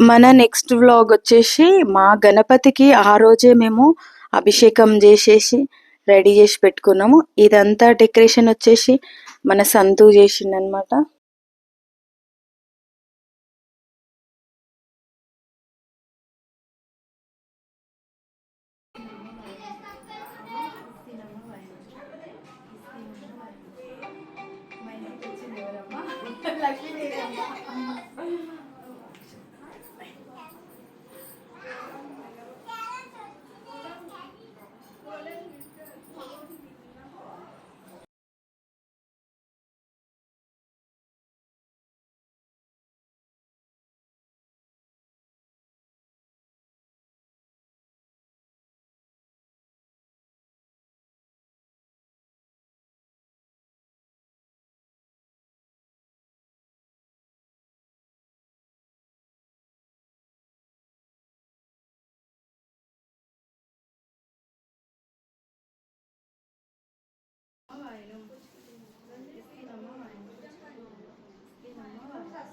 మన next vlog వచ్చేసి మా గణపతికి ఆ రోజే మేము అభిషేకం చేసేసి రెడీ చేసి పెట్టుకున్నాము. ఇదంతా డెకరేషన్ వచ్చేసి మన సంతు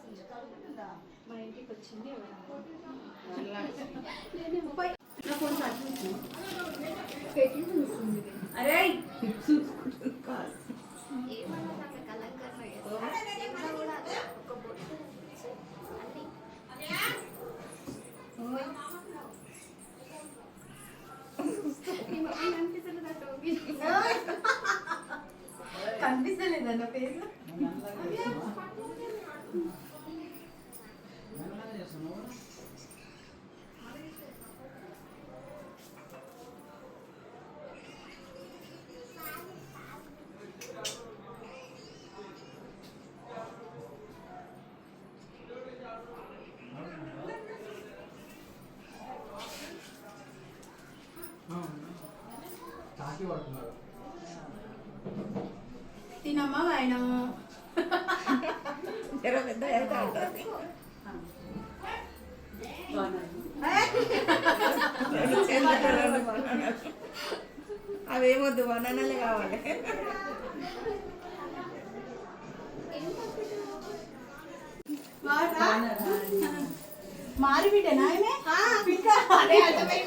చేసిందనమాట మా ఇంటికి వచ్చింది అరే కనిపిస్తలేదన్న పేరు తినమ్మా వాయనము అవేమొద్దు బనానాలే కావాలి మారి బిడ్డనా ఆమె? బిడ్డ. అదే అర్థమైంది.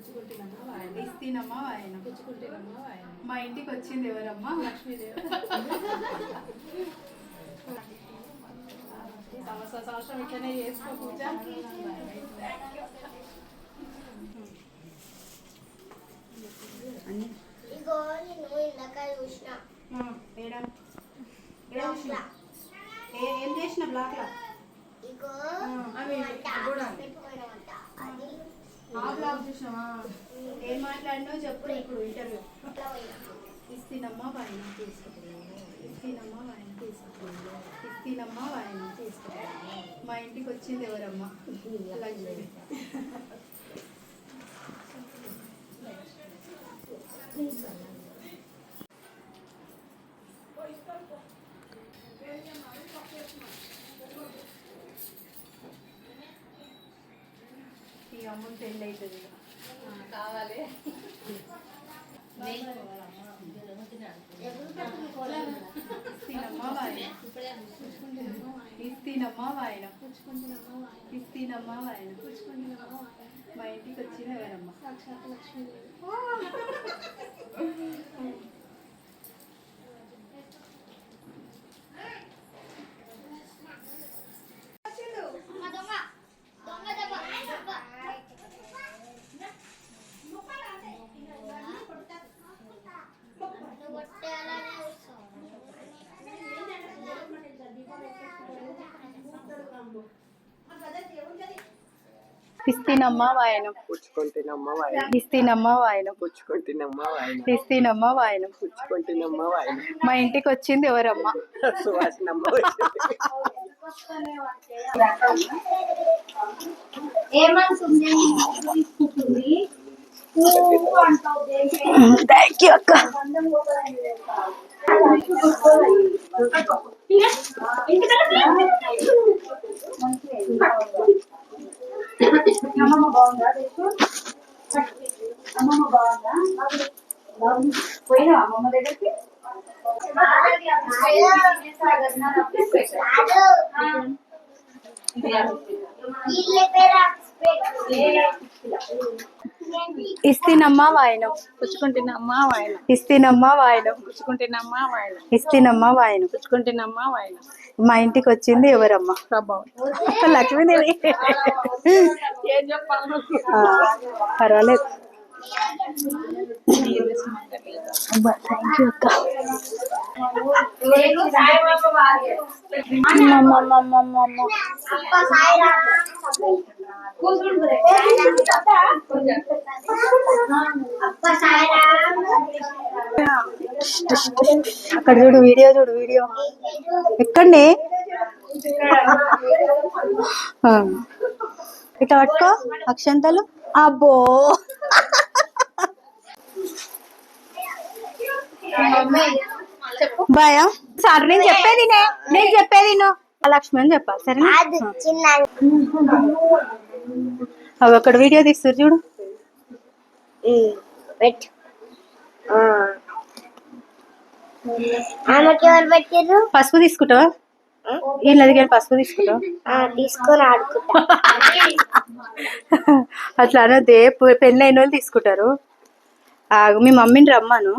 వాయనం పుచ్చుకుంటున్నమ్మా వాయనం ఇస్తినమ్మా వాయనం పుచ్చుకుంటున్నమ్మా వాయనం మా ఇంటికి వచ్చింది ఎవరమ్మా? లక్ష్మీదేవి. సంవత్సరం సంవత్సరం ఇట్లనే చేసుకో పూజ. ఇగో నేను ఇందాక చూసిన. ఏడా? ఏడా చూసిన? ఏ- చేసిన బ్లాక్లో? ఇగో అది ఆ బ్లాగ్ చూసినావా? ఏం మాట్లాడినావు చెప్పు ఇప్పుడు ఇంటర్వ్యూ ఇస్తినమ్మా వాయన తీసుకుంటున్నాను ఇస్తినమ్మా వాయన తీసుకుంటున్నాను ఇస్తినమ్మా వాయన తీసుకుంటున్నాను మా ఇంటికి వచ్చింది ఎవరమ్మా? లక్ష్మి. అమ్ములు పెళ్ళి అవుతుంది కావాలి. ఇస్తినమ్మా వాయన. ఇస్తినమ్మా వాయన. ఇస్తినమ్మా వాయన. మా ఇంటికి వచ్చిన ఎవరమ్మా? ఇస్తినమ్మా వాయనం పుచ్చుకుంటున్నమ్మ వాయన. ఇస్తినమ్మా వాయనం పుచ్చుకుంటున్నమ్మ వాయన. ఇస్తినమ్మా వాయనం పుచ్చుకుంటున్నమ్మ వాయన. మా ఇంటికి వచ్చింది ఎవరమ్మా? సువాసనమ్మ థ్యాంక్ యూ అక్క. అమ్మమ్మ బాగుందా. అమ్మమ్మ పోయినా అమ్మమ్మ దగ్గరికి ఇస్తినమ్మా వాయనం. పుచ్చుకుంటున్నమ్మా వాయన. ఇస్తినమ్మా వాయనం. పుచ్చుకుంటున్నమ్మా వాయన. ఇస్తినమ్మా వాయనం. పుచ్చుకుంటున్నమ్మా వాయన. మా ఇంటికి వచ్చింది ఎవరమ్మా? ప్రభావం. లక్ష్మీదేవి. పర్వాలేదు. థ్యాంక్ యూ అక్క అక్కడ చూడు వీడియో చూడు వీడియో. ఎక్కండి. ఇట్లా పట్టుకో అక్షంతలు. అబ్బో. బాయా సార్ నేను చెప్పేది నే నేను చెప్పేది నో లక్ష్మి అని చెప్పాలి సరేనా? అవి అక్కడ వీడియో తీస్తారు చూడు. పసుపు తీసుకుంటావా? వీళ్ళ దగ్గర పసుపు తీసుకుంటావా? అట్లా అనొద్దే పె- పెళ్ళైన వాళ్ళు తీసుకుంటారు. మీ మమ్మీని రమ్మాను.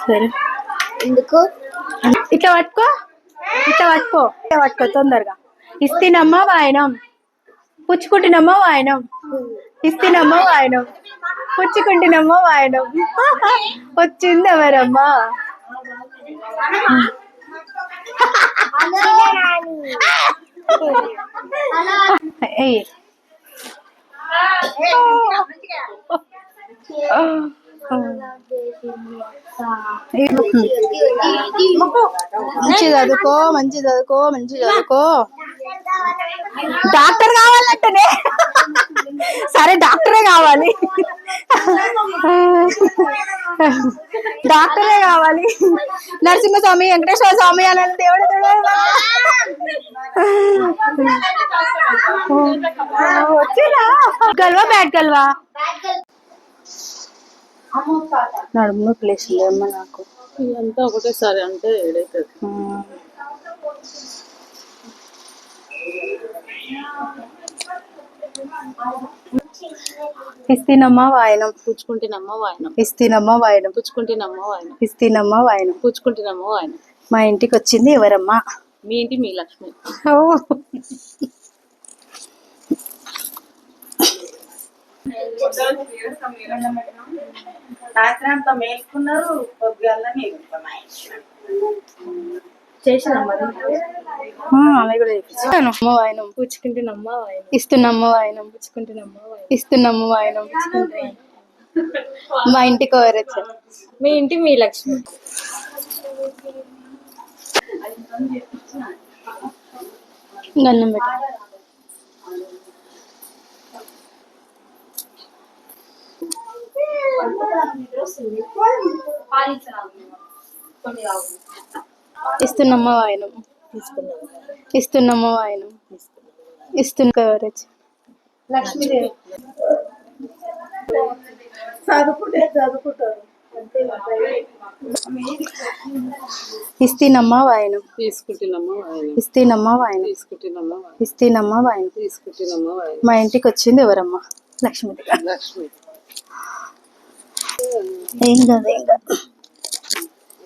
సరే. ఎందుకు? ఇట్లా పట్టుకో. ఇట్లా పట్టుకో. ఇట్లా పట్టుకో తొందరగా. ఇస్తేనమ్మా వాయనం. పుచ్చుకుంటున్నమ్మా వాయనం. ఇస్తేనమ్మా వాయనం. పుచ్చుకుంటున్నమ్మా వాయనం. వచ్చింది ఎవరమ్మా? ఏయ్. మంచి చదువుకో మంచి చదువుకో మంచి చదువుకో. డాక్టర్ కావాలంటనే. సరే డాక్టరే కావాలి. డాక్టరే కావాలి. నరసింహస్వామి వెంకటేశ్వర స్వామి అనాలి దేవుడు గల్వా బ్యాట్ గల్వా? నడుము ప్లేస్ లేమ్మా నాకు. ఇదంతా ఒకటేసారి అంటే ఏడైతుంది. ఇస్తీనమ్మా వాయనం. పుచ్చుకుంటున్నమ్మా వాయన. ఇస్తీనమ్మా వాయనం. పుచ్చుకుంటున్నమ్మా వాయన. ఇస్తీనమ్మా వాయనం. పుచ్చుకుంటున్నమ్మా వాయన. మా ఇంటికి వచ్చింది ఎవరమ్మా? మీ ఇంటి మీ లక్ష్మి. సాయంత్రం మేల్కున్నారు వాయనం. పుచ్చుకుంటున్నమ్మా ఇస్తున్నమ్మ వాయనం. మా ఇంటికి ఎవరు వచ్చారు? మీ ఇంటి మీ లక్ష్మి. గన్నం ఇస్తున్నమ్మ వాయనం. ఇస్తున్నమ్మ వాయనం. ఇస్తున్న కవరేజ్. లక్ష్మీదేవి. చదువుకుంటే చదువుకుంటారు. ఇస్తీనమ్మ వాయనం. తీసుకుంటున్నమ్మా వాయన. ఇస్తీనమ్మ వాయనం. తీసుకుంటున్నమ్మా వాయన. ఇస్తీనమ్మ వాయనం. తీసుకుంటున్నమ్మా వాయన. మా ఇంటికి వచ్చింది ఎవరమ్మా? లక్ష్మి లక్ష్మి. ఏం కాదు ఏం కాదు.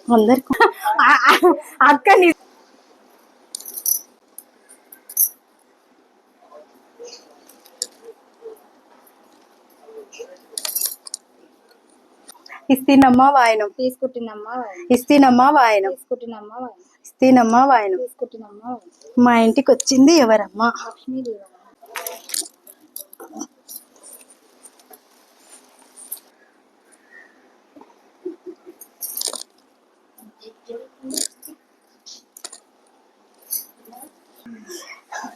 అందరికి అక్క ఇస్తీనమ్మా వాయనం. తీసుకుంటున్నమ్మా వాయన. ఇస్తీనమ్మా వాయనం. తీసుకుంటున్నమ్మా వాయన. ఇస్తీనమ్మా వాయనం. తీసుకుంటున్నమ్మా మా ఇంటికి వచ్చింది ఎవరమ్మా? లక్ష్మీదేవి.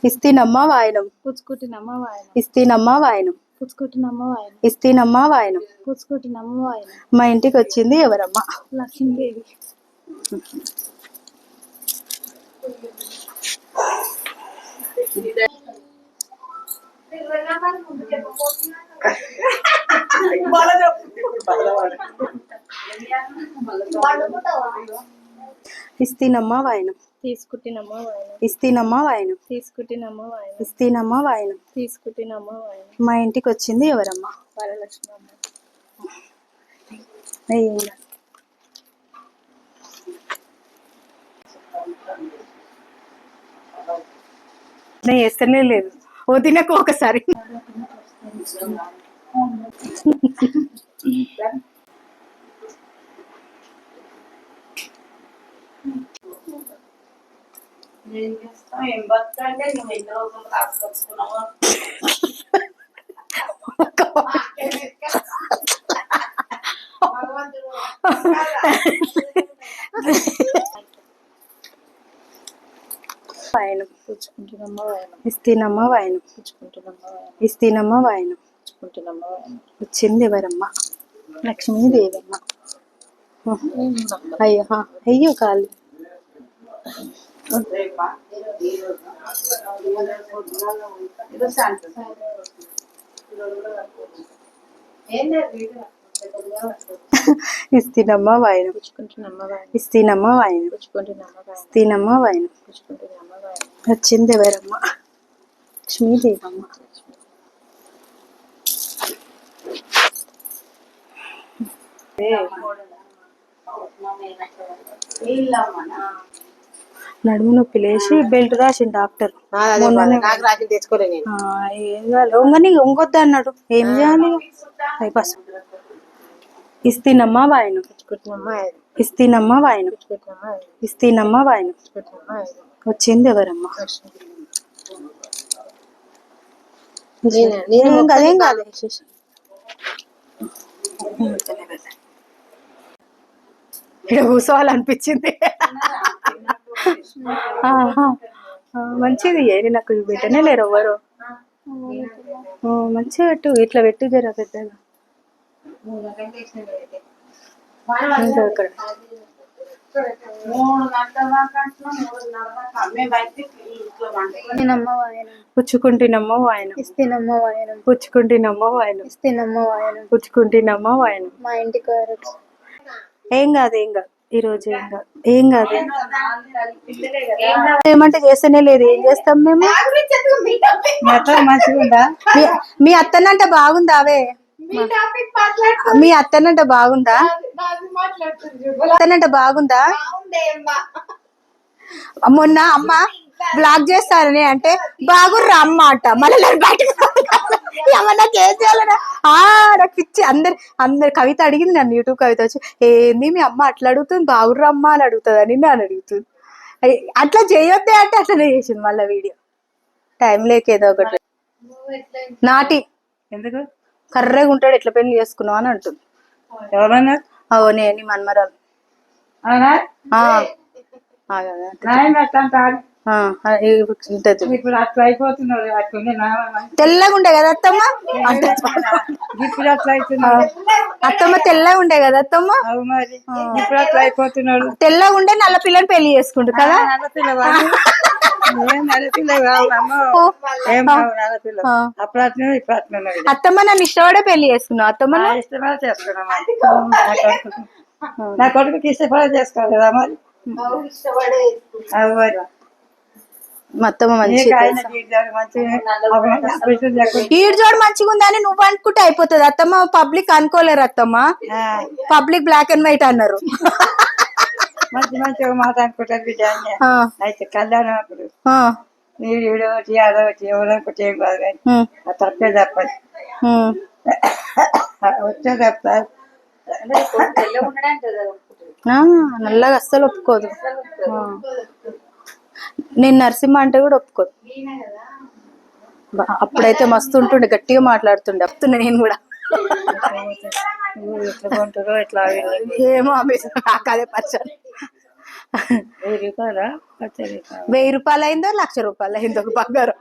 ఇస్తీనమ్మా వాయనం. పుచ్చుకుంటున్నమ్మా వాయన. ఇస్తీనమ్మా వాయనం. పుచ్చుకుంటున్నమ్మ వాయన. ఇస్తీనమ్మా వాయనం. పుచ్చుకుంటున్నమ్మ వాయన. మా ఇంటికి వచ్చింది ఎవరమ్మా? లక్ష్మీదేవి. ఇస్తీనమ్మా వాయనం. తీసుకుంటున్నమ్మ వాయన ఇస్తీనమ్మా వాయనం తీసుకుంటున్నమ్మ వాయన ఇస్తీనమ్మా వాయనం తీసుకుంటున్నమ్మ వాయన మా ఇంటికి వచ్చింది ఎవరమ్మా? వరలక్ష్మి అమ్మ అయ్యిందా? నేను వేస్తేనే లేదు. వదినకు ఒకసారి. వాయనం పుచ్చుకుంటున్నమ్మ వాయన ఇస్తీనమ్మా వాయనం. పుచ్చుకుంటున్నమ్మ వాయన ఇస్తీనమ్మా వాయనం. పుచ్చుకుంటున్నమ్మ వాయన వచ్చింది ఎవరమ్మ? లక్ష్మీదేవమ్మ. అయ్యో అయ్యో కాళ్ళు ఇస్తీనమ్మా వాయనం. పుచ్చుకుంటున్నమ్మ వాయన ఇస్తీనమ్మా వాయనం. పుచ్చుకుంటున్నమ్మ వాయన ఇస్తీనమ్మా వాయనం. పుచ్చుకుంటున్నమ్మ వాయన వచ్చింది ఎవరమ్మా? లక్ష్మీదేవమ్మ. నడుము నొప్పి లేచి బెల్ట్ రాసిండు డాక్టర్. ఉంగొద్దు అన్నాడు. ఏం చేయాలి? అయిపోయి ఇస్తీనమ్మా వాయనం. ఇస్తీనమ్మా వాయనం. ఇస్తీనమ్మా వాయనం. వచ్చింది ఎవరమ్మా? కాదు ఇక్కడ కూర్చోవాలనిపించింది మంచిది. ఏది నాకు పెట్టనే లేరు ఎవరు మంచిగా పెట్టు. ఇట్లా పెట్టు జర పెద్దగా. పుచ్చుకుంటున్నమ్మ వాయనం. ఇస్తేనమ్మ వాయన. పుచ్చుకుంటున్నమ్మ వాయనం. ఇస్తేనమ్మ వాయన. పుచ్చుకుంటున్నమ్మ వాయనం. మా ఇంటికి ఏం కాదు ఏం కాదు. ఈ రోజు ఏం కాదు. ఏం కాదు. ఏమంటే చేస్తేనే లేదు. ఏం చేస్తాం మేము? మీ- మీ అత్తనంట బాగుందా అవే? మీ టాపిక్ మాట్లాడుతుంది మీ అత్తనంట బాగుందా? మాట్లాడుతుంది అత్తనంట బాగుందా? బాగుందే అమ్మా. మొన్న అమ్మ బ్లాక్ చేస్తానని అంటే బాగుర్రా అమ్మ అంట. మళ్ళీ బయటకు అమ్మ నాకు ఏం చేయాలన్నా ఆ నాకు పిచ్చి. అందరు అందరు కవిత అడిగింది నన్ను యూట్యూబ్ కవిత వచ్చి ఏంది మీ అమ్మ అట్లా అడుగుతుంది? బాగుర్రా అమ్మ అని అడుగుతుంది అని నన్ను అడుగుతుంది. అట్లా చేయొద్దే అంటే అట్లనే చేసింది మళ్ళీ వీడియో. టైం లేక ఏదో ఒకటి. నాటి. ఎందుకు? కర్రెగా ఉంటాడు ఎట్లా పెళ్ళి చేసుకున్నావు అని అంటుంది. ఎవరన్నా? అవో నేను మన్మరాలు. ఇప్పుడు అట్లా నాయన తెల్లగా ఉండే కదా అత్తమ్మ? ఇప్పుడు అట్లా అవుతున్నాడు అత్తమ్మ తెల్లగా ఉండే కదా అత్తమ్మ? అవు మరి. ఇప్పుడు అట్లా అయిపోతున్నాడు. తెల్లగా ఉండే నల్ల పిల్లని పెళ్ళి చేసుకుంటు కదా? అత్తమ్మ నన్ను ఇష్టపడే పెళ్ళి చేసుకున్నావు. అత్తమ్మ చేసుకున్నాం నా? కొడుకు. ఇష్టపడే చేసుకోవాలి కదా మరి. అవు మరి మా అత్తమ్మ మంచి నీకు ఆయన జీవితాలు మంచిగా ఉందని నువ్వు అనుకుంటే అయిపోతుంది. అత్తమ్మ పబ్లిక్ అనుకోలేరు అత్తమ్మ. పబ్లిక్ బ్లాక్ అండ్ వైట్ అన్నారు. మంచి మంచిగా మాట అనుకుంటారు బిడ్డ అయితే కళ్యాణం అప్పుడు. ఆ, నీడు ఈడు ఒకటి ఆడో ఒకటి ఎవరో ఒకటి ఏం కాదు కానీ తప్పే తప్పదు. వచ్చే తప్ప. ఆ, నల్లగా అస్సలు ఒప్పుకోదు. నేను నరసింహ అంటే కూడా ఒప్పుకోదు బా- అప్పుడైతే మస్తు ఉంటుండే గట్టిగా మాట్లాడుతుండే. చెప్తున్నా నేను కూడా. ఏమో నాకు అదే వెయ్యి రూపాయలా? పచ్చ రూపాయలు? వెయ్యి రూపాయలు అయిందో లక్ష రూపాయలు అయిందో బంగారం?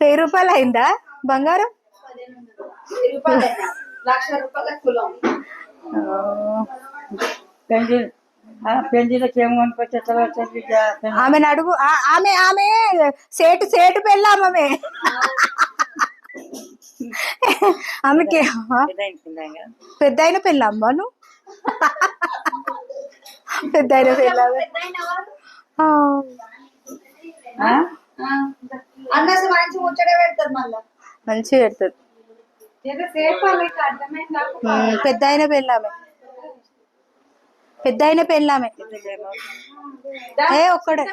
వెయ్యి రూపాయలు అయిందా బంగారం? లక్ష రూపాయల కులం. ఆ, పెంజిల్ పెంజిలకి ఏం కొనుక్కొచ్చేస్తావో చెప్పి ఆమెను అడుగు. ఆ- ఆమె ఆమె సేటు సేటు పెళ్ళామే ఆమెకి పెద్ద అయిన పెళ్ళామ్మా నువ్వు? పెద్ద అయిన పెళ్ళామే అన్నసి మంచి ముచ్చట పెడతారు మళ్ళా. మంచిగా పెడుతుంది ఉమ్, పెద్ద అయిన పెళ్ళామే. పెద్ద అయిన పెళ్ళామే. ఏ ఒక్కడే.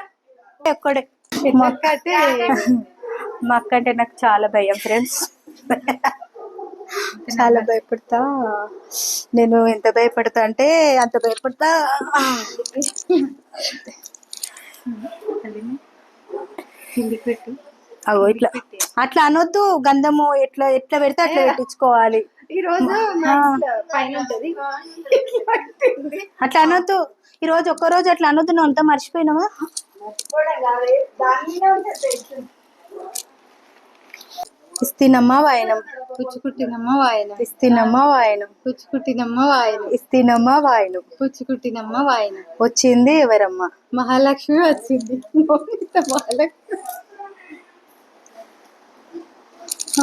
ఒక్కడే. మా అక్క అంటే నాకు చాలా భయం ఫ్రెండ్స్. చాలా భయపడతా. నేను ఎంత భయపడతా అంటే అంత భయపడతా. అగో ఇట్లా. అట్లా అనొద్దు. గంధము ఎట్లా ఎట్లా పెడితే అట్లా పెట్టించుకోవాలి. ఈ రోజు మ్యాథ్స్ పైన ఉంటది. అట్లా అనొద్దు. ఈ రోజు ఒక్క రోజు అట్లా అనొద్దు. నువ్వు అంతా మర్చిపోయినావా? ఇస్తినమ్మా వాయనం. పుచ్చుకుట్టినమ్మ వాయన. ఇస్తినమ్మా వాయనం. పుచ్చుకుట్టినమ్మ వాయన. ఇస్తినమ్మా వాయనం. పుచ్చుకుట్టినమ్మ వాయన. వచ్చింది ఎవరమ్మా? మహాలక్ష్మి వచ్చింది. మహాలక్ష్మి.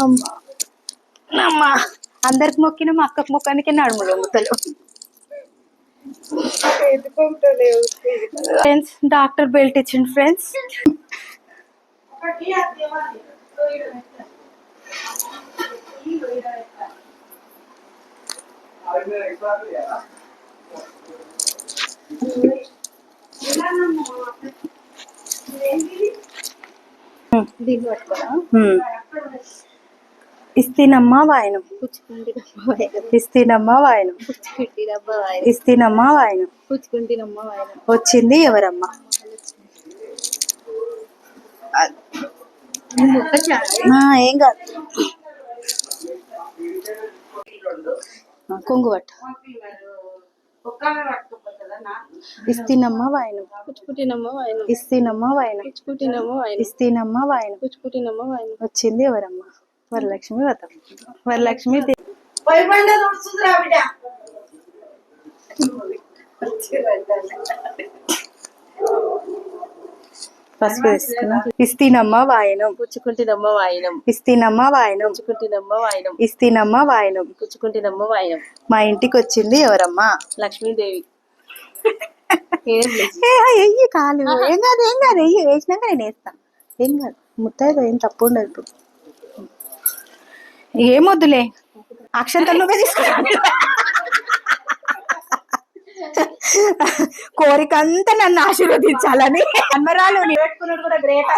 అమ్మా. అమ్మా. అందరికి మొక్కిన మా అక్కకు మొక్కానికి నడుములు ముద్దలు ఫ్రెండ్స్ డాక్టర్ బెల్ట్ ఇచ్చింది ఫ్రెండ్స్ దీన్ని పట్టుకోరా ఇస్తినమ్మా వాయనం. పుచ్చుకుంటినమ్మ వాయన. ఇస్తినమ్మా వాయనం. పుచ్చుకుంటినమ్మ వాయన. ఇస్తినమ్మా వాయనం. పుచ్చుకుంటినమ్మ వాయన. వచ్చింది ఎవరమ్మా? ఏం కాదు. ఆ, కొంగు పట్టు ఇస్తినమ్మా వాయనం. పుచ్చుకుంటినమ్మ వాయన. ఇస్తినమ్మా వాయనం. పుచ్చుకుంటినమ్మ వాయన. ఇస్తినమ్మా వాయనం. పుచ్చుకుంటినమ్మ వాయన. వచ్చింది ఎవరమ్మా? వరలక్ష్మి వ్రతం. వరలక్ష్మి పసుపు తీసుకున్నా ఇస్తినమ్మా వాయనం. పుచ్చుకుంటినమ్మ వాయనం. ఇస్తినమ్మా వాయనం. పుచ్చుకుంటినమ్మ వాయనం. ఇస్తినమ్మా వాయనం. పుచ్చుకుంటినమ్మ వాయనం. మా ఇంటికి వచ్చింది ఎవరమ్మా? లక్ష్మీదేవి. ఎయ్యి కాలు. ఏం కాదు ఏం కాదు ఎయ్యి. వేసినాక నేను వేస్తా. ఏం కాదు ముత్తైదు ఏం తప్పు ఉండదు ఇప్పుడు. ఏమొద్దులే. అక్షంతలు నువ్వే తీసుకో. కోరిక అంతా నన్ను ఆశీర్వదించాలని. అన్మరాలు గ్రేట్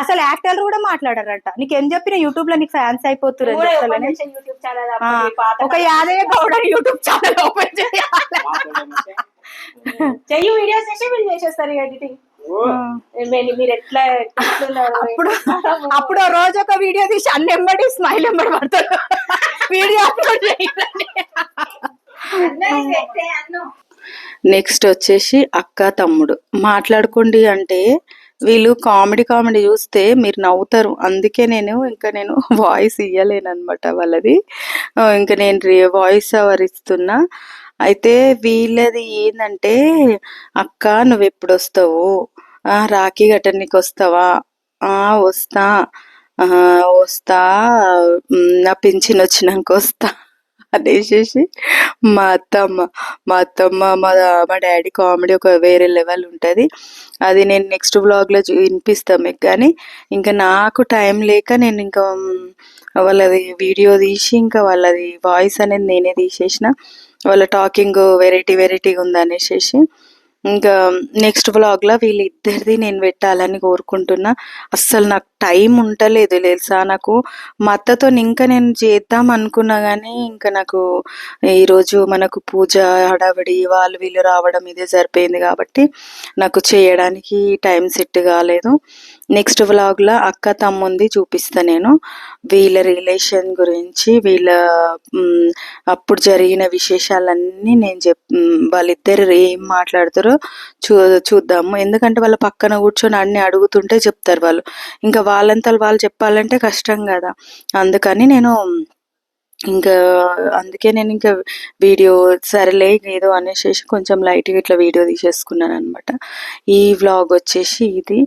అసలు. యాక్టర్లు కూడా మాట్లాడారట. నీకేం చెప్పిన యూట్యూబ్లో నీకు ఫ్యాన్స్ అయిపోతున్నారు ఒక Yadaiah Goud YouTube channel open చేయాలి. చెయ్యి వీడియోస్ చేసి వీళ్ళు చేసేస్తారు ఎడిటింగ్ అప్పుడు అప్పుడు రోజు ఒక వీడియో తీసి అన్ని ఎంబడి స్మైల్ ఎంబడి పడతాడు వీడియో అప్లోడ్ నెక్స్ట్ వచ్చేసి అక్క తమ్ముడు. మాట్లాడుకోండి అంటే వీళ్ళు కామెడీ కామెడీ చూస్తే మీరు నవ్వుతారు. అందుకే నేను ఇంకా నేను వాయిస్ ఇయ్యలేను అనమాట వాళ్ళది ఇంకా నేను వాయిస్ ఓవర్ ఇస్తున్నా. అయితే వీళ్ళది ఏంటంటే అక్క నువ్వు ఎప్పుడు వస్తావు రాఖీ గట్టనికి వస్తావా ఆ, వస్తా. వస్తా నా పింఛన్ వచ్చినాక వస్తా అనేసేసి మా అత్తమ్మ మా అత్తమ్మ మా మా డాడీ కామెడీ ఒక వేరే లెవెల్ ఉంటుంది. అది నేను నెక్స్ట్ బ్లాగ్లో చూ వినిపిస్తాను మీకు. కానీ ఇంకా నాకు టైం లేక నేను ఇంకా వాళ్ళది వీడియో తీసి ఇంకా వాళ్ళది వాయిస్ అనేది నేనే తీసేసిన. వాళ్ళ టాకింగ్ వెరైటీ వెరైటీగా ఉందనేసి ఇంకా నెక్స్ట్ వ్లాగ్లో వీళ్ళిద్దరిది నేను పెట్టాలని కోరుకుంటున్నా. అస్సలు నాకు టైం ఉండలేదు తెలుసా నాకు. మా అత్తతో ఇంకా నేను చేద్దాం అనుకున్నా కానీ ఇంకా నాకు ఈరోజు మనకు పూజ హడావిడి వాళ్ళు వీళ్ళు రావడం ఇదే సరిపోయింది కాబట్టి నాకు చేయడానికి టైం సెట్ కాలేదు. నెక్స్ట్ వ్లాగ్లో అక్క తమ్ముంది చూపిస్తా నేను. వీళ్ళ రిలేషన్ గురించి వీళ్ళ అప్పుడు జరిగిన విశేషాలన్నీ నేను చెప్ వాళ్ళిద్దరు ఏం మాట్లాడతారో చూ చూద్దాము. ఎందుకంటే వాళ్ళ పక్కన కూర్చొని అన్ని అడుగుతుంటే చెప్తారు వాళ్ళు. ఇంకా వాళ్ళంతా వాళ్ళు చెప్పాలంటే కష్టం కదా. అందుకని నేను ఇంకా అందుకే నేను ఇంకా వీడియో సరేలే ఏదో అనేసి కొంచెం లైట్గా ఇట్లా వీడియో తీసేసుకున్నాను అనమాట ఈ వ్లాగ్ వచ్చేసి ఇది.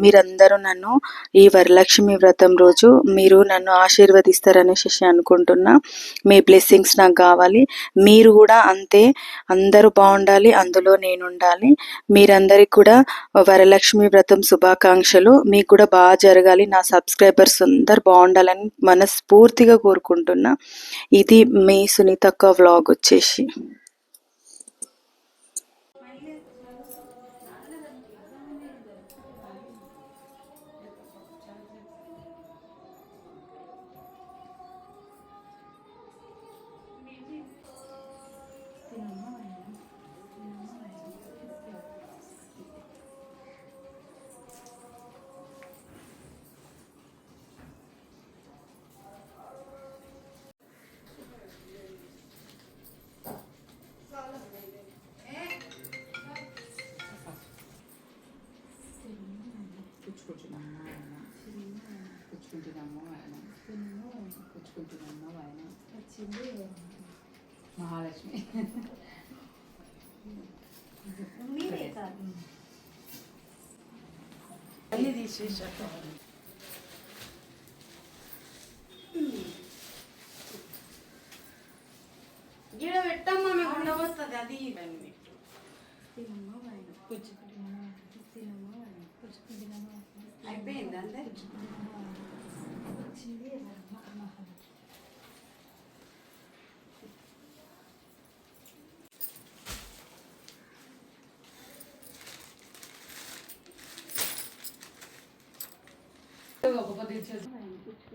మీరందరూ నన్ను ఈ వరలక్ష్మి వ్రతం రోజు మీరు నన్ను ఆశీర్వదిస్తారనేసి అనుకుంటున్నా. మీ బ్లెస్సింగ్స్ నాకు కావాలి. మీరు కూడా అంతే. అందరూ బాగుండాలి. అందులో నేను ఉండాలి మీరందరికి కూడా వరలక్ష్మి వ్రతం శుభాకాంక్షలు. మీకు కూడా బాగా జరగాలి. నా సబ్స్క్రైబర్స్ అందరు బాగుండాలని మనస్ఫూర్తిగా కోరుకుంటున్నాను అనుకుంటున్నా. ఇది మీ సునీతక్క వ్లాగ్ వచ్చేసి. మహాలక్ష్మి అన్ని తీసేసాక గిడ పెట్టమ్మా మేము ఉండవస్తుంది అది అయిపోయింది అంతే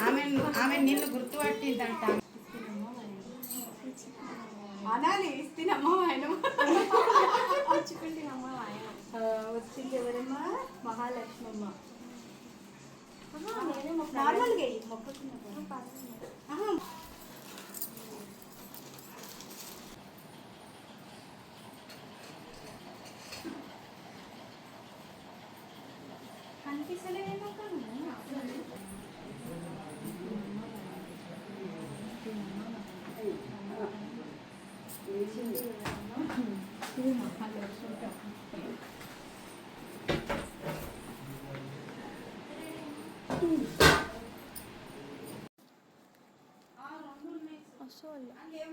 ఆమె ఆమె నిన్ను గుర్తుపట్టిందంట అనాలి ఇస్తేనమ్మా ఆయన వచ్చింది ఎవరమ్మా మహాలక్ష్మమ్మ నార్మల్గా మొక్కుతున్నా ఏం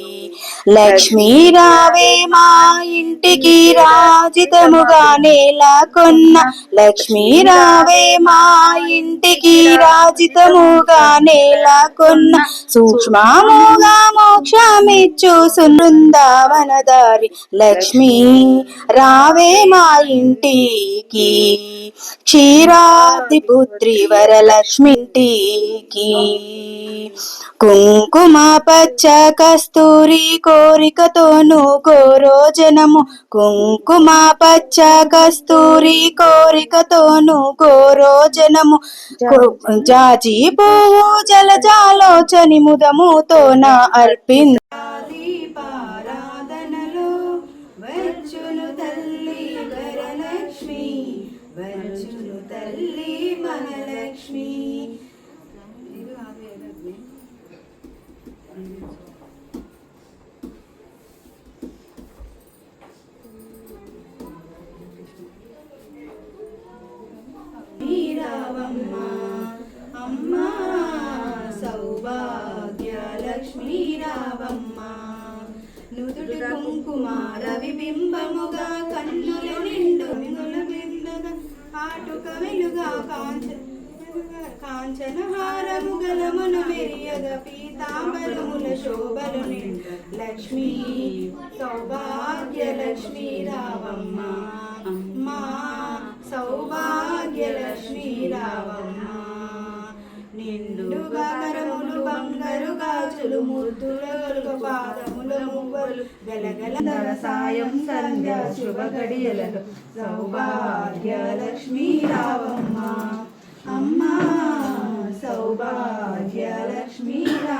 లక్ష్మీ రావే మా ఇంటికి రాజితముగా నేలకొన్న. లక్ష్మీ రావే మా ఇంటికి రాజితముగా నేలకొన్న. సూక్ష్మముగా మోక్షమిచ్చు సునృందావనదారి లక్ష్మీ రావే మా ఇంటికి. క్షీరాబ్ది పుత్రి వరలక్ష్మి ఇంటికి. కుంకుమ పచ్చ కస్తూరి కోరికతోను గోరోజనము కుంకుమ పచ్చ కస్తూరి కోరికతోను గోరోజనము జాజీ పువ్వు జలజాలోచని ముదముతో నా దీపారాధనలో బింబముగా కన్నుల నిండు మినుల ఆటుక వెలుగా కాంచ కాంచన హారము మెరియగ పీతాంబరముల శోభలు నిండు. లక్ష్మీ సౌభాగ్య లక్ష్మీ రావమ్మ. అమ్మా సౌభాగ్య లక్ష్మీ రావమ్మ. నిండుగా కరములు బంగారు గాజులు ముద్దుల పాదములము గలగల సాయం సంధ్య శుభ గడియలలో సౌభాగ్య లక్ష్మీ రావమ్మ అమ్మా సౌభాగ్య లక్ష్మీ రా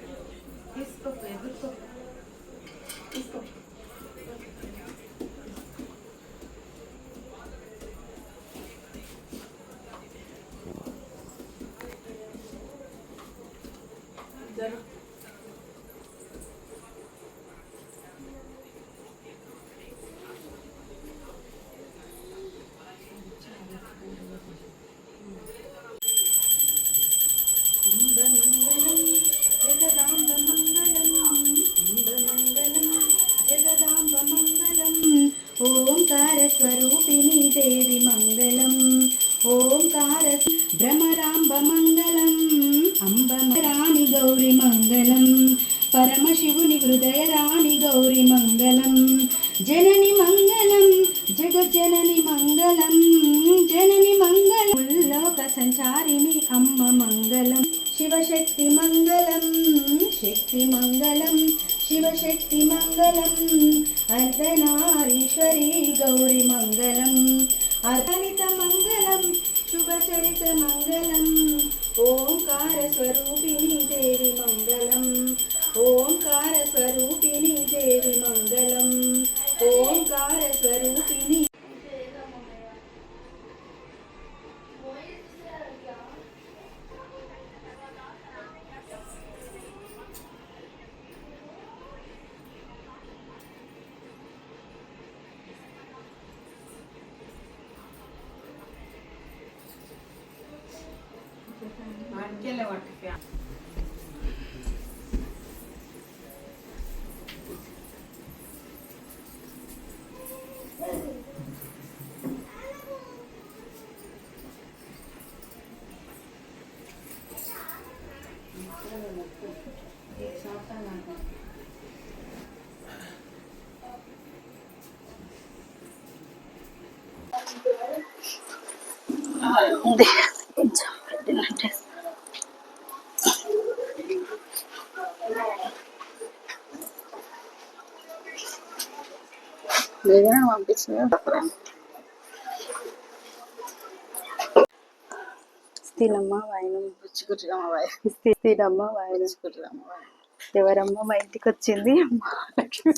జనని మంగళం జనని మంగళం. లోక సంచారిణి అమ్మ మంగళం. శివశక్తి మంగళం శక్తి మంగళం. శివశక్తి మంగళం అర్ధనారీశ్వరి గౌరి మంగళం. అర్ధనిత మంగళం శుభచరిత మంగళం. ఓంకార స్వరూపిణి దేవి మంగళం. ఓంకార స్వరూపిణి దేవి మంగళం. ఓంకార స్వరూపిణి కొంచెం పెట్టినట్టే లేదనే పంపించిన ఇస్తీనమ్మా వాయనం. పుచ్చుకుంటున్నామా వాయి ఇస్తీనమ్మా వాయనం. పుచ్చుకుంటున్నామా వాయి మా ఇంటికి వచ్చింది? మహాలక్ష్మి